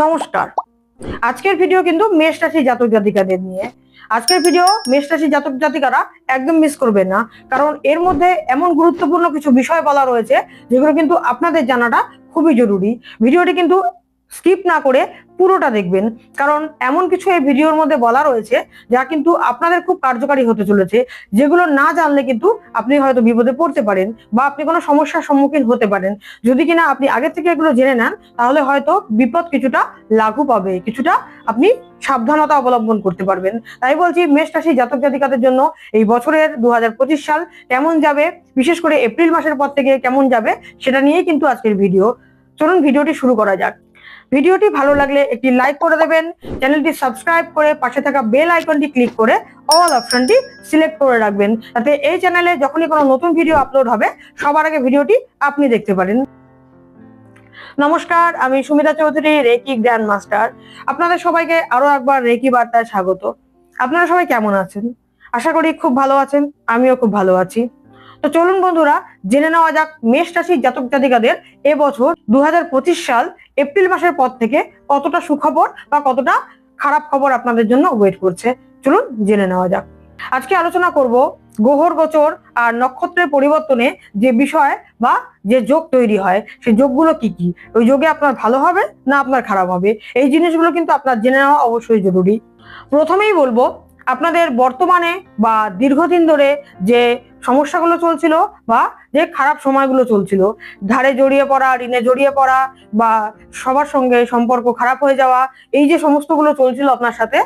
নমস্কার। আজকের ভিডিও কিন্তু মেষ রাশি জাতক জাতিকাদের নিয়ে। আজকের ভিডিও মেষ রাশি জাতক জাতিকারা একদম মিস করবে না। কারণ এর মধ্যে এমন গুরুত্বপূর্ণ কিছু বিষয় বলা রয়েছে, যেগুলো কিন্তু আপনাদের জানাটা খুবই জরুরি। ভিডিওটি কিন্তু স্কিপ না করে পুরোটা দেখবেন। কারণ এমন কিছু এই ভিডিওর মধ্যে বলা রয়েছে, যা কিন্তু আপনাদের খুব কার্যকারী হতে চলেছে, যেগুলো না জানলে কিন্তু আপনি হয়তো বিপদে পড়তে পারেন বা আপনি কোনো সমস্যার সম্মুখীন হতে পারেন। যদি কিনা আপনি আগে থেকে এগুলো জেনে নেন, তাহলে হয়তো বিপদ কিছুটা লাঘু পাবে, কিছুটা আপনি সাবধানতা অবলম্বন করতে পারবেন। তাই বলছি, মেষ রাশি জাতক জাতিকাদের জন্য এই বছরের দু হাজার পঁচিশ সাল কেমন যাবে, বিশেষ করে এপ্রিল মাসের পর থেকে কেমন যাবে, সেটা নিয়েই কিন্তু আজকের ভিডিও। চলুন ভিডিওটি শুরু করা যাক। ভিডিওটি ভালো লাগলে একটি লাইক করে দেবেন, চ্যানেলটি সাবস্ক্রাইব করে পাশে থাকা বেল আইকনটি ক্লিক করে অল অপশনটি সিলেক্ট করে রাখবেন, যাতে এই চ্যানেলে যখনই কোনো নতুন ভিডিও আপলোড হবে, সবার আগে ভিডিওটি আপনি দেখতে পারেন। নমস্কার, আমি Sumita Chowdhury, reiki grand master. আপনাদের সবাইকে আরও একবার রেকি বার্তায় স্বাগত। আপনারা সবাই কেমন আছেন? আশা করি খুব ভালো আছেন, আমিও খুব ভালো আছি। তো চলুন বন্ধুরা, জেনে নেওয়া যাক মেষ রাশির জাতক জাতিকাদের এবছর দুহাজার পঁচিশ সাল এপ্রিল মাসের পর থেকে কতটা সুখবর বা কতটা খারাপ খবর আপনাদের জন্য ওয়েট করছে। চলুন জেনে নেওয়া যাক। আজকে আলোচনা করব গ্রহর গোচর আর নক্ষত্রের পরিবর্তনে যে বিষয় বা যে যোগ তৈরি হয়, সেই যোগগুলো কি কি? ওই যোগে আপনার ভালো হবে না আপনার খারাপ হবে? এই জিনিসগুলো কিন্তু আপনার জেনে নেওয়া অবশ্যই জরুরি। প্রথমেই বলব, আপনাদের বর্তমানে বা দীর্ঘদিন ধরে যে সমস্যাগুলো চলছিল বা যে খারাপ সময়গুলো চলছিল। ধারে জড়িয়ে পড়া, ঋণে জড়িয়ে পড়া বা সবার সঙ্গে সম্পর্ক খারাপ হয়ে যাওয়া, এই যে সমস্তগুলো চলছিল আপনার সাথে,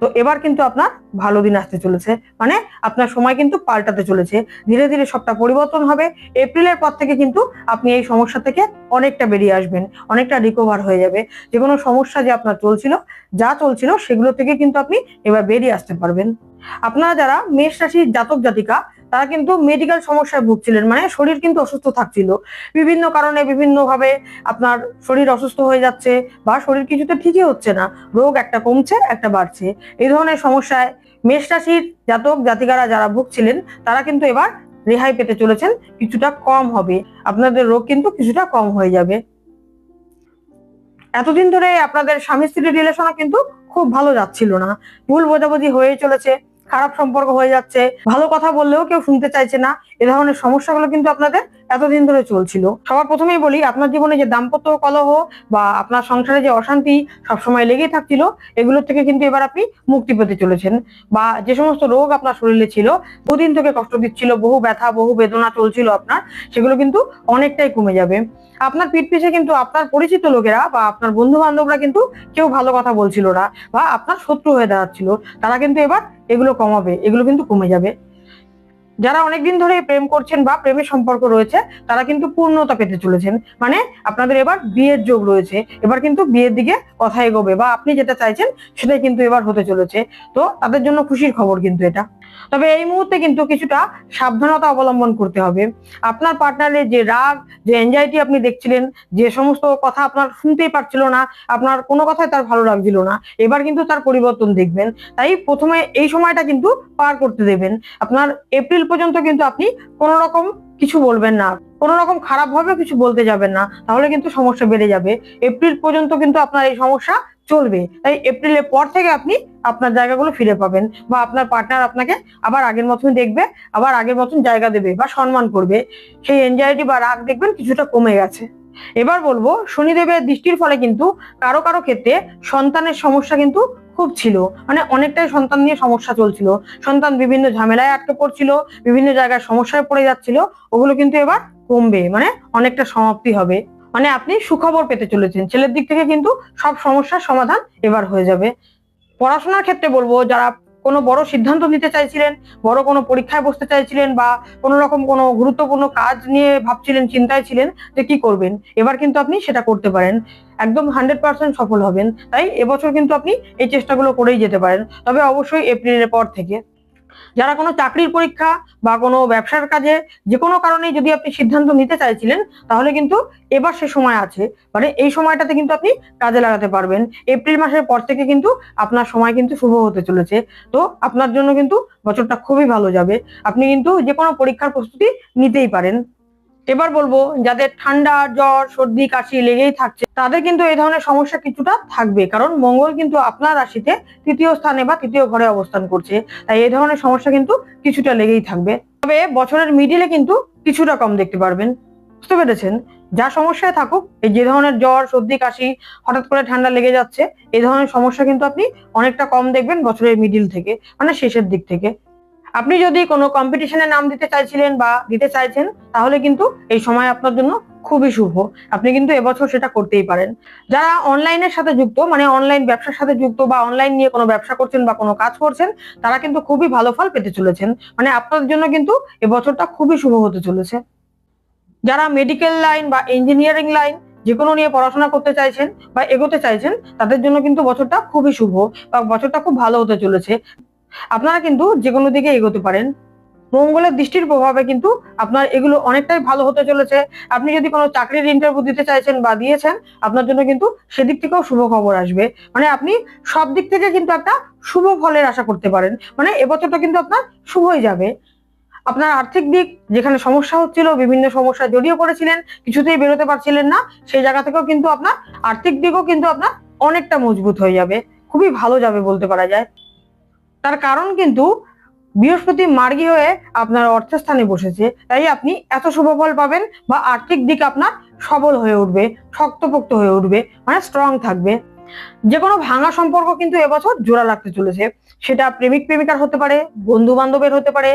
তো এবার কিন্তু আপনার ভালো দিন আসতে চলেছে। মানে আপনার সময় কিন্তু পাল্টাতে চলেছে। ধীরে ধীরে সবটা পরিবর্তন হবে। এপ্রিলের পর থেকে কিন্তু আপনি এই সমস্যা থেকে অনেকটা বেরিয়ে আসবেন, অনেকটা রিকভার হয়ে যাবে। যে কোনো সমস্যা যে আপনার চলছিল, যা চলছিল, সেগুলো থেকে কিন্তু আপনি এবার বেরিয়ে আসতে পারবেন। আপনারা যারা মেষ রাশির জাতক জাতিকা তারা কিন্তু মেডিকেল সমস্যায় ভুগছিলেন। মানে শরীর কিন্তু অসুস্থ থাকছিল। বিভিন্ন কারণে বিভিন্ন ভাবে আপনার শরীর অসুস্থ হয়ে যাচ্ছে বা শরীর কিছুতে ঠিকই হচ্ছে না। রোগ একটা কমছে, একটা বাড়ছে। এই ধরনের সমস্যায় মেষ রাশির জাতক জাতিকারা যারা ভুগছিলেন, তারা কিন্তু এবার রেহাই পেতে চলেছেন, কিছুটা কম হবে। আপনাদের রোগ কিন্তু কিছুটা কম হয়ে যাবে। এতদিন ধরে আপনাদের স্বামী স্ত্রীর রিলেশনও কিন্তু খুব ভালো যাচ্ছিল না। ভুল বোঝাবুঝি হয়ে চলেছে। খারাপ সম্পর্ক হয়ে যাচ্ছে, ভালো কথা বললেও কেউ শুনতে চাইছে না, এ ধরনের সমস্যাগুলো কিন্তু আপনাদের এতদিন ধরে চলছিল। সবার প্রথমেই বলি, আপনার জীবনে যে দাম্পত্য কলহ বা আপনার সংসারে যে অশান্তি সবসময় লেগেই থাকছিল, এগুলো থেকে কিন্তু এবার আপনি মুক্তি পেতে চলেছেন। বা যে সমস্ত রোগ আপনার শরীরে ছিল, বহুদিন থেকে কষ্ট দিচ্ছিল, বহু ব্যথা, বহু বেদনা চলছিল আপনার, সেগুলো কিন্তু অনেকটাই কমে যাবে। আপনার পিঠ পিছে কিন্তু আপনার পরিচিত লোকেরা বা আপনার বন্ধু বান্ধবরা কিন্তু কেউ ভালো কথা বলছিল না বা আপনার শত্রু হয়ে দাঁড়াচ্ছিল। তারা কিন্তু এবার এগুলো কমাবে, এগুলো কিন্তু কমে যাবে। যারা অনেকদিন ধরে প্রেম করছেন বা প্রেমের সম্পর্ক রয়েছে, তারা কিন্তু পূর্ণতা পেতে চলেছেন। মানে আপনাদের এবার বিয়ের যোগ রয়েছে। এবার কিন্তু বিয়ের দিকে কথা এগোবে বা আপনি যেটা চাইছেন সেটাই কিন্তু এবার হতে চলেছে। তো তাদের জন্য খুশির খবর কিন্তু এটা। তবে এই মুহূর্তে কিন্তু কিছুটা সাবধানতা অবলম্বন করতে হবে। আপনার পার্টনারের যে রাগ, যে এনজাইটি আপনি দেখছিলেন, যে সমস্ত কথা আপনার শুনতেই পারছিল না, আপনার কোনো কথাই তার ভালো লাগছিল না, এবার কিন্তু তার পরিবর্তন দেখবেন। তাই প্রথমে এই সময়টা কিন্তু পার করতে দেবেন। আপনার এপ্রিল পর্যন্ত কিন্তু আপনি কোনো রকম কিছু বলবেন না। কোনো রকম খারাপ ভাবে কিছু বলতে যাবেন না, তাহলে কিন্তু সমস্যা বেড়ে যাবে। এপ্রিল পর্যন্ত কিন্তু আপনার এই সমস্যা চলবে। তাই এপ্রিলের পর থেকে আপনি আপনার জায়গাগুলো ফিরে পাবেন বা আপনার পার্টনার আপনাকে আবার আগের মতন দেখবে, আবার আগের মতন জায়গা দেবে বা সম্মান করবে। সেই এনজাইটি বা রাগ দেখবেন কিছুটা কমে গেছে। এবার বলব, শনিদেবের দৃষ্টির ফলে কিন্তু কারও কারও ক্ষেত্রে সন্তানের সমস্যা কিন্তু খুব ছিল। মানে অনেকটাই সন্তান নিয়ে সমস্যা চলছিল। সন্তান বিভিন্ন ঝামেলায় আটকে পড়ছিল, বিভিন্ন জায়গায় সমস্যায় পড়ে যাচ্ছিল, ওগুলো কিন্তু এবার কমবে মানে অনেকটা সমাপ্তি হবে। মানে আপনি সুখবর পেতে চলেছেন। ছেলের দিক থেকে কিন্তু সব সমস্যার সমাধান এবার হয়ে যাবে। পড়াশোনার ক্ষেত্রে বলব, যারা কোনো বড় সিদ্ধান্ত নিতে চাইছিলেন, বড় কোনো পরীক্ষায় বসতে চাইছিলেন বা কোনো রকম কোনো গুরুত্বপূর্ণ কাজ নিয়ে ভাবছিলেন, চিন্তায় ছিলেন যে কি করবেন, এবার কিন্তু আপনি সেটা করতে পারেন। একদম হান্ড্রেড পার্সেন্ট সফল হবেন। তাই এবছর কিন্তু আপনি এই চেষ্টাগুলো করেই যেতে পারেন। তবে অবশ্যই এপ্রিলের পর থেকে। যারা কোনো চাকরির পরীক্ষা বা কোনো ব্যবসার কাজে যে কোনো কারণে যদি আপনি সিদ্ধান্ত নিতে চাইছিলেন, তাহলে কিন্তু এবার সে সময় আছে। মানে এই সময়টাতে কিন্তু আপনি কাজে লাগাতে পারবেন। এপ্রিল মাসের পর থেকে কিন্তু আপনার সময় কিন্তু শুভ হতে চলেছে। তো আপনার জন্য কিন্তু বছরটা খুবই ভালো যাবে। আপনি কিন্তু যে কোনো পরীক্ষার প্রস্তুতি নিতেই পারেন। এবার বলব, যাদের ঠান্ডা, জ্বর, সর্দি, কাশি লেগেই থাকছে, তাদের কিন্তু এই ধরনের সমস্যা কিছুটা থাকবে। কারণ মঙ্গল কিন্তু আপনার রাশিতে তৃতীয় স্থানে বা তৃতীয় ঘরে অবস্থান করছে। তাই এই ধরনের সমস্যা কিন্তু কিছুটা লেগেই থাকবে। তবে বছরের মিডিলে কিন্তু কিছুটা কম দেখতে পারবেন। বুঝতে পেরেছেন? যা সমস্যায় থাকুক, এই যে ধরনের জ্বর, সর্দি, কাশি, হঠাৎ করে ঠান্ডা লেগে যাচ্ছে, এই ধরনের সমস্যা কিন্তু আপনি অনেকটা কম দেখবেন বছরের মিডিল থেকে মানে শেষের দিক থেকে। আপনি যদি কোনো কম্পিটিশনে নাম দিতে চাইছিলেন বা দিতে চাইছেন, তাহলে কিন্তু এই সময় আপনার জন্য খুবই শুভ। আপনি কিন্তু এবছর সেটা করতেই পারেন। যারা অনলাইনের সাথে যুক্ত মানে অনলাইন ব্যবসার সাথে যুক্ত বা অনলাইন নিয়ে কোনো ব্যবসা করছেন বা কোনো কাজ করছেন, তারা কিন্তু খুবই ভালো ফল পেতে চলেছেন। মানে আপনাদের জন্য কিন্তু এবছরটা খুবই শুভ হতে চলেছে। যারা মেডিকেল লাইন বা ইঞ্জিনিয়ারিং লাইন যে কোনো নিয়ে পড়াশোনা করতে চাইছেন বা এগোতে চাইছেন, তাদের জন্য কিন্তু বছরটা খুবই শুভ বা বছরটা খুব ভালো হতে চলেছে। আপনারা কিন্তু যে কোনো দিকে এগোতে পারেন। মঙ্গলের দৃষ্টির প্রভাবে কিন্তু আপনার এগুলো অনেকটাই ভালো হতে চলেছে। আপনি যদি কোনো চাকরির ইন্টারভিউ দিতে চাইছেন বা দিয়েছেন, আপনার জন্য কিন্তু সেদিক থেকেও শুভ খবর আসবে। মানে আপনি সব দিক থেকে কিন্তু একটা শুভ ফলের আশা করতে পারেন। মানে এবছরটা কিন্তু আপনার শুভই যাবে। আপনার আর্থিক দিক, যেখানে সমস্যা হচ্ছিল, বিভিন্ন সমস্যা জড়িয়ে পড়েছিলেন, কিছুতেই বেরোতে পারছিলেন না, সেই জায়গা থেকেও কিন্তু আপনার আর্থিক দিকও কিন্তু আপনার অনেকটা মজবুত হয়ে যাবে। খুবই ভালো যাবে বলতে পারা যায়। তার কারণ কিন্তু বৃহস্পতি মার্গী হয়ে আপনার অর্থের স্থানে বসেছে। তাই আপনি এত শুভ ফল পাবেন বা আর্থিক দিক আপনার সবল হয়ে উঠবে, শক্তপোক্ত হয়ে উঠবে মানে স্ট্রং থাকবে। যে কোনো ভাঙা সম্পর্ক কিন্তু এবছর জোড়া লাগতে চলেছে। সেটা প্রেমিক প্রেমিকার হতে পারে বন্ধু বান্ধবের হতে পারে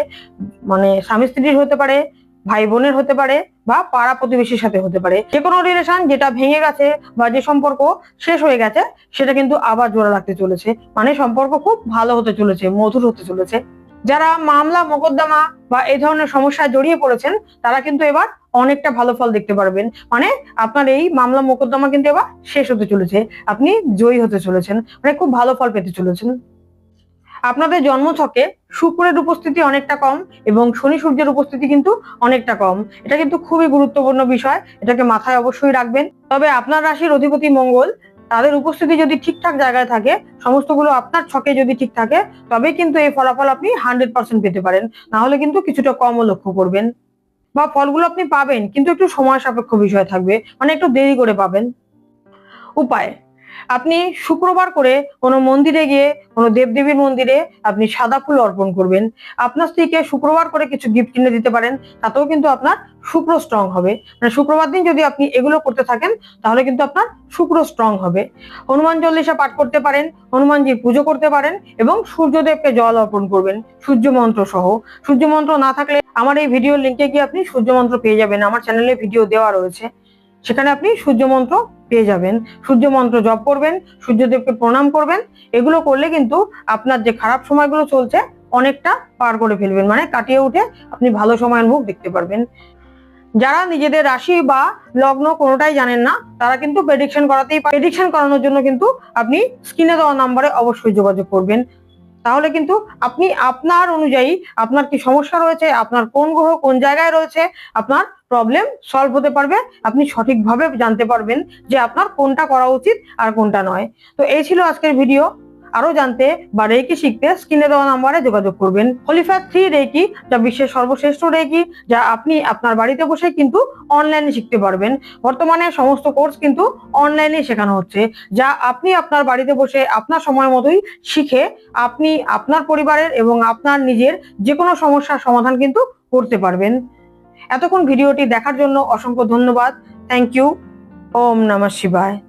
মানে স্বামী স্ত্রীর হতে পারে ভাই বোনের হতে পারে বা পাড়া প্রতিবেশীর সাথে হতে পারে। যে কোনো রিলেশন যেটা ভেঙে গেছে বা যে সম্পর্ক শেষ হয়ে গেছে, সেটা কিন্তু আবার জোড়া লাগতে চলেছে। মানে সম্পর্ক খুব ভালো হতে চলেছে, মধুর হতে চলেছে। যারা মামলা, মোকদ্দমা বা এই ধরনের সমস্যায় জড়িয়ে পড়েছেন, তারা কিন্তু এবার অনেকটা ভালো ফল দেখতে পারবেন। মানে আপনার এই মামলা, মোকদ্দমা কিন্তু এবার শেষ হতে চলেছে। আপনি জয়ী হতে চলেছেন। মানে খুব ভালো ফল পেতে চলেছেন। আপনাদের জন্মছকে শুক্রের উপস্থিতি অনেকটা কম এবং শনি সূর্যের উপস্থিতি কিন্তু অনেকটা কম। এটা কিন্তু খুবই গুরুত্বপূর্ণ বিষয়, এটাকে মাথায় অবশ্যই রাখবেন। তবে আপনার রাশির অধিপতি মঙ্গল, তাদের উপস্থিতি যদি ঠিকঠাক জায়গায় থাকে, সমস্তগুলো আপনার ছকে যদি ঠিক থাকে তবে কিন্তু এই ফলাফল আপনি হান্ড্রেড পার্সেন্ট পেতে পারেন। না হলে কিন্তু কিছুটা কমও লক্ষ্য করবেন। বা ফলগুলো আপনি পাবেন, কিন্তু একটু সময় সাপেক্ষ বিষয় থাকবে মানে একটু দেরি করে পাবেন। উপায় আপনি শুক্রবার করে কোনো মন্দিরে গিয়ে, কোনো দেবদেবীর মন্দিরে আপনি সাদা ফুল অর্পণ করবেন। আপনার স্ত্রীকে শুক্রবার করে কিছু গিফট কিনে দিতে পারেন, তাতেও কিন্তু আপনার শুক্র স্ট্রং হবে। মানে শুক্রবার দিন যদি আপনি এগুলো করতে থাকেন, তাহলে কিন্তু আপনার শুক্র স্ট্রং হবে। হনুমান চল্লিশা পাঠ করতে পারেন, হনুমানজির পুজো করতে পারেন এবং সূর্যদেবকে জল অর্পণ করবেন, সূর্য মন্ত্র সহ। সূর্য মন্ত্র না থাকলে আমার এই ভিডিও লিঙ্কে গিয়ে আপনি সূর্য মন্ত্র পেয়ে যাবেন। আমার চ্যানেলে ভিডিও দেওয়া রয়েছে। সেখানে আপনি সূর্য মন্ত্র পেয়ে যাবেন। সূর্য মন্ত্র জপ করবেন, সূর্যদেবকে প্রণাম করবেন। এগুলো করলে কিন্তু আপনার যে খারাপ সময়গুলো চলছে, অনেকটা পার করে ফেলবেন। মানে কাটিয়ে উঠে আপনি ভালো সময়ের মুখ দেখতে পারবেন। যারা নিজেদের রাশি বা লগ্ন কোনোটাই জানেন না, তারা কিন্তু প্রেডিকশন করাতেই প্রেডিকশন করানোর জন্য কিন্তু আপনি স্ক্রিনে দেওয়া নাম্বারে অবশ্যই যোগাযোগ করবেন। তাহলে কিন্তু আপনি আপনার অনুযায়ী আপনার কি সমস্যা রয়েছে, আপনার কোন গ্রহ কোন জায়গায় রয়েছে, আপনার প্রবলেম সলভ হতে পারবে। আপনি সঠিকভাবে জানতে পারবেন যে আপনার কোনটা করা উচিত আর কোনটা নয়। তো এই ছিল আজকের ভিডিও আরও জানতে বা রেকি শিখতে স্ক্রিনে দেওয়া নাম্বারে যোগাযোগ করবেন। হলিফ্যাট থ্রি রেকি যা বিশ্বের সর্বশ্রেষ্ঠ রেকি যা আপনি আপনার বাড়িতে বসে কিন্তু অনলাইনে শিখতে পারবেন। বর্তমানে সমস্ত কোর্স কিন্তু অনলাইনে শেখানো হচ্ছে। যা আপনি আপনার বাড়িতে বসে আপনার সময় মতোই শিখে আপনি আপনার পরিবারের এবং আপনার নিজের যে কোনো সমস্যার সমাধান কিন্তু করতে পারবেন। এতক্ষণ ভিডিওটি দেখার জন্য অসংখ্য ধন্যবাদ। থ্যাংক ইউ ওম নমঃ শিবায়।